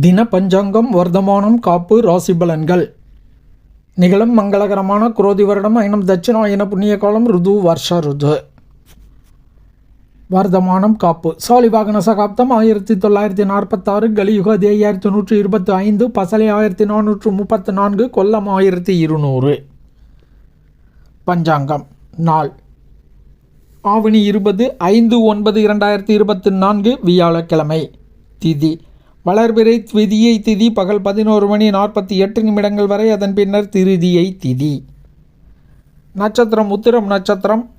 தின பஞ்சாங்கம் வர்த்தமானம் காப்பு ராசி பலன்கள் நிகழும் மங்களகரமான குரோதி வருடம் ஐனம் தட்சிணாயன புண்ணிய காலம் ருது வருஷ ருது. வர்த்தமானம் காப்பு. சாலிவாகன சகாப்தம் ஆயிரத்தி தொள்ளாயிரத்தி நாற்பத்தாறு கலியுகதி ஐயாயிரத்தி நூற்றி இருபத்தி ஐந்து பசலை ஆயிரத்தி நானூற்று முப்பத்தி நான்கு கொல்லம் ஆயிரத்தி இருநூறு. பஞ்சாங்கம். நாள். ஆவணி இருபது ஐந்து ஒன்பது இரண்டாயிரத்தி இருபத்தி நான்கு வியாழக்கிழமை. திதி. வளர்பிறை திதியை திதி பகல் பதினோரு மணி நாற்பத்தி எட்டு நிமிடங்கள் வரை அதன் பின்னர் திருதியை திதி. நட்சத்திரம் உத்திரம் நட்சத்திரம்.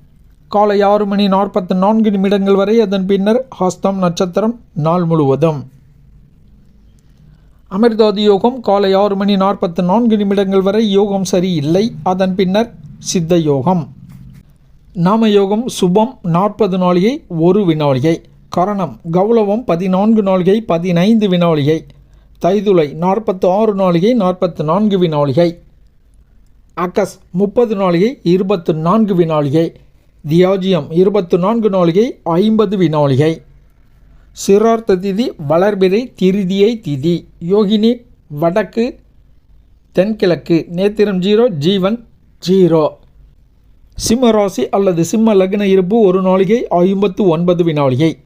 காலை ஆறு மணி நாற்பத்தி நான்கு நிமிடங்கள் வரை அதன் பின்னர் ஹஸ்தம் நட்சத்திரம் நாள் முழுவதும். அமிர்தாதி யோகம் காலை ஆறு மணி நாற்பத்தி நான்கு நிமிடங்கள் வரை யோகம் சரியில்லை. அதன் பின்னர் சித்த யோகம். நாம யோகம் சுபம் நாற்பது நாளிகை ஒரு வினாளிகை கரணம் கௌளவம் பதினான்கு நாளிகை பதினைந்து வினாளிகை. தைதுளை நாற்பத்து ஆறு நாளிகை நாற்பத்து நான்கு வினாளிகை. அக்கஸ் முப்பது நாளிகை இருபத்து நான்கு வினாளிகை. தியாஜியம் இருபத்து நான்கு நாளிகை ஐம்பது வினாளிகை. சிரார்த்த திதி வளர்பிறை திருதியை திதி. யோகினி வடக்கு தென்கிழக்கு. நேத்திரம் ஜீரோ ஜீவன் ஜீரோ. சிம்ம ராசி அல்லது சிம்ம லக்ன இருப்பு ஒரு நாளிகை ஐம்பத்து ஒன்பது வினாளிகை.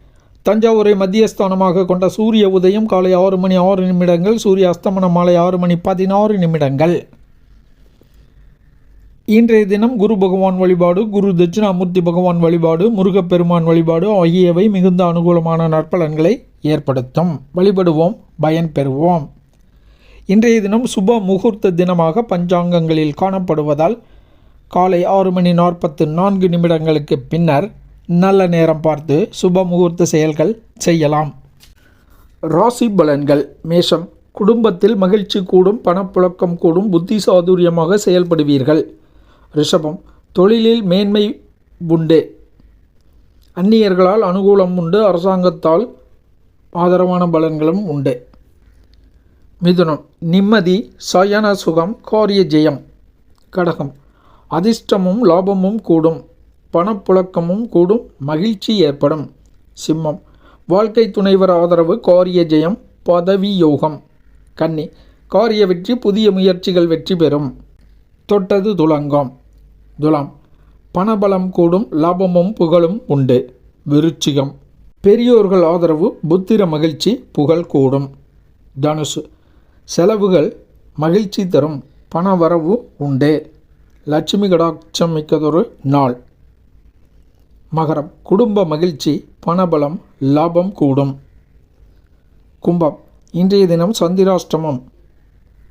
தஞ்சாவூரை மத்தியஸ்தானமாக கொண்ட சூரிய உதயம் காலை ஆறு மணி ஆறு நிமிடங்கள் சூரிய அஸ்தமனம் மாலை ஆறு மணி பதினாறு நிமிடங்கள். இன்றைய தினம் குரு பகவான் வழிபாடு குரு தட்சிணாமூர்த்தி பகவான் வழிபாடு முருகப்பெருமான் வழிபாடு ஆகியவை மிகுந்த அனுகூலமான நற்பலன்களை ஏற்படுத்தும். வழிபடுவோம் பயன் பெறுவோம். இன்றைய தினம் சுப முகூர்த்த தினமாக பஞ்சாங்கங்களில் காணப்படுவதால் காலை ஆறு மணி நாற்பத்து நான்கு நிமிடங்களுக்கு பின்னர் நல்ல நேரம் பார்த்து சுப முகூர்த்த செயல்கள் செய்யலாம். ராசி பலன்கள். மேஷம். குடும்பத்தில் மகிழ்ச்சி கூடும் பணப்புழக்கம் கூடும் புத்தி சாதுரியமாக செயல்படுவீர்கள். ரிஷபம். தொழிலில் மேன்மை உண்டு. அந்நியர்களால் அனுகூலம் உண்டு அரசாங்கத்தால் ஆதரவான பலன்களும் உண்டு. மிதுனம். நிம்மதி சயன சுகம் காரிய ஜெயம். கடகம். அதிர்ஷ்டமும் லாபமும் கூடும். பணப்புழக்கமும் கூடும் மகிழ்ச்சி ஏற்படும். சிம்மம். வாழ்க்கை துணைவர் ஆதரவு காரிய ஜெயம் பதவி யோகம். கன்னி. காரிய வெற்றி புதிய முயற்சிகள் வெற்றி பெறும். தொட்டது துலங்கம். துலாம். பணபலம் கூடும் லாபமும் புகழும் உண்டு. விருச்சிகம். பெரியோர்கள் ஆதரவு புத்திர மகிழ்ச்சி புகழ் கூடும். தனுசு. செலவுகள் மகிழ்ச்சி தரும் பணவரவு உண்டு. லட்சுமி கடாட்சம் மிக்கதொரு நாள். மகரம் குடும்ப மகிழ்ச்சி பணபலம் லாபம் கூடும். கும்பம் இன்றைய தினம் சந்திராஷ்டமம்.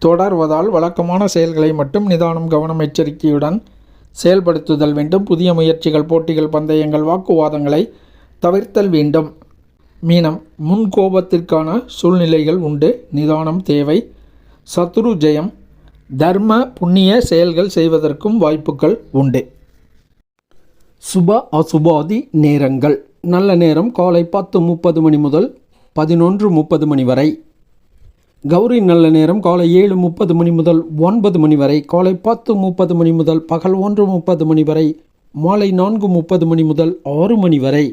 தொடர்வதால் வழக்கமான செயல்களை மட்டும் நிதானம் கவனம் எச்சரிக்கையுடன் செயல்படுத்துதல் வேண்டும். புதிய முயற்சிகள் போட்டிகள் பந்தயங்கள் வாக்குவாதங்களை தவிர்த்தல் வேண்டும். மீனம் முன்கோபத்திற்கான சூழ்நிலைகள் உண்டு. நிதானம் தேவை. சத்ரு ஜெயம் தர்ம புண்ணிய செயல்கள் செய்வதற்கும் வாய்ப்புகள் உண்டு. சுப அசுபாதி நேரங்கள். நல்ல நேரம் காலை பத்து முப்பது மணி முதல் பதினொன்று முப்பது மணி வரை. கௌரி நல்ல நேரம் காலை ஏழு முப்பது மணி முதல் ஒன்பது மணி வரை. காலை பத்து முப்பது மணி முதல் பகல் ஒன்று முப்பது மணி வரை. மாலை நான்கு முப்பது மணி முதல் ஆறு மணி வரை.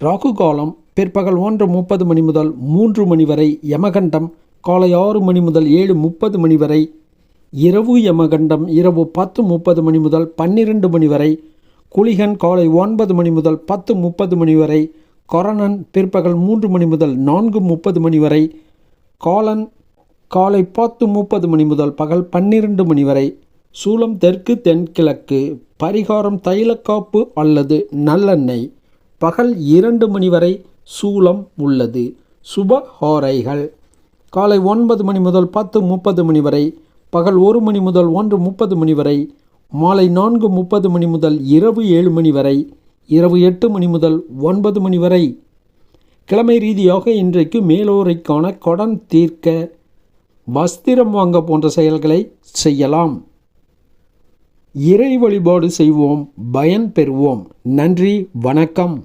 ராகு காலம் பிற்பகல் ஒன்று முப்பது மணி முதல் மூன்று மணி வரை. யமகண்டம் காலை ஆறு மணி முதல் ஏழு முப்பது மணி வரை. இரவு யமகண்டம் இரவு பத்து முப்பது மணி முதல் பன்னிரண்டு மணி வரை. குளிகன் காலை ஒன்பது மணி முதல் பத்து முப்பது மணி வரை கொரணன் பிற்பகல் மூன்று மணி முதல் நான்கு முப்பது மணி வரை காலன் காலை பத்து முப்பது மணி முதல் பகல் பன்னிரண்டு மணி வரை சூலம் தெற்கு தென்கிழக்கு பரிகாரம் தைலக்காப்பு அல்லது நல்லெண்ணெய். பகல் இரண்டு மணி வரை சூலம் உள்ளது. சுப ஹோரைகள். காலை ஒன்பது மணி முதல் பத்து முப்பது மணி வரை பகல் ஒரு மணி முதல் ஒன்று முப்பது மணி வரை மாலை நான்கு முப்பது மணி முதல் இரவு ஏழு மணி வரை இரவு எட்டு மணி முதல் ஒன்பது மணி வரை. கிழமை ரீதியாக இன்றைக்கு மேலோரைக்கான கடன் தீர்க்க வஸ்திரம் வாங்க போன்ற செயல்களை செய்யலாம். இறை வழிபாடு செய்வோம் பயன் பெறுவோம். நன்றி வணக்கம்.